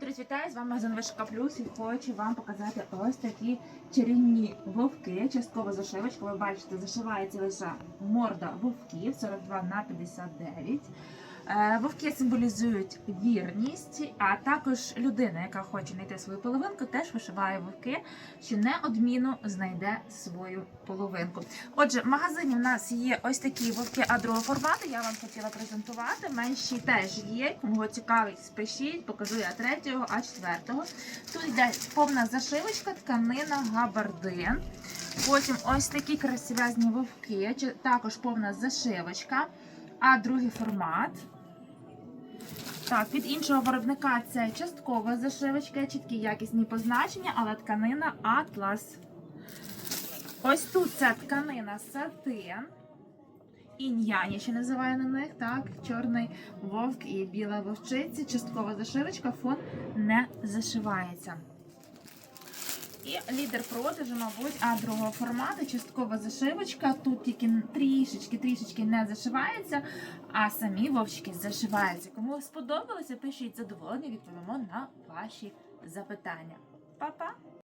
Друзі, вітаю з вами магазин Вишка Плюс і хочу вам показати ось такі чарівні вовки. Частково зашивочка. Ви бачите, зашивається лише морда вовків 42 на 59. Е, Вовки символізують вірність, а також людина, яка хоче знайти свою половинку, теж вишиває вовки, що неодмінно знайде свою половинку. Отже, в магазині в нас є ось такі вовки а другого формату. Я вам хотіла презентувати. Менші теж є. Кому цікавить, спишіть, покажу я третього, а четвертого. Тут йде повна зашивочка, тканина, габардин. Потім ось такі красивезні вовки, також повна зашивочка, а другий формат. Так, від іншого виробника це часткова зашивочка, чіткі якісні позначення, але тканина Атлас. Ось тут ця тканина сатин. Інь-янь, ще називає на них, так, чорний вовк і біла вовчиця, часткова зашивочка, фон не зашивається. І лідер продажу, мабуть, а другого формату, часткова зашивочка. Тут тільки трішечки, трішечки не зашивається, а самі вовчики зашиваються. Кому сподобалося, пишіть задоволення, відповімо на ваші запитання. Па-па!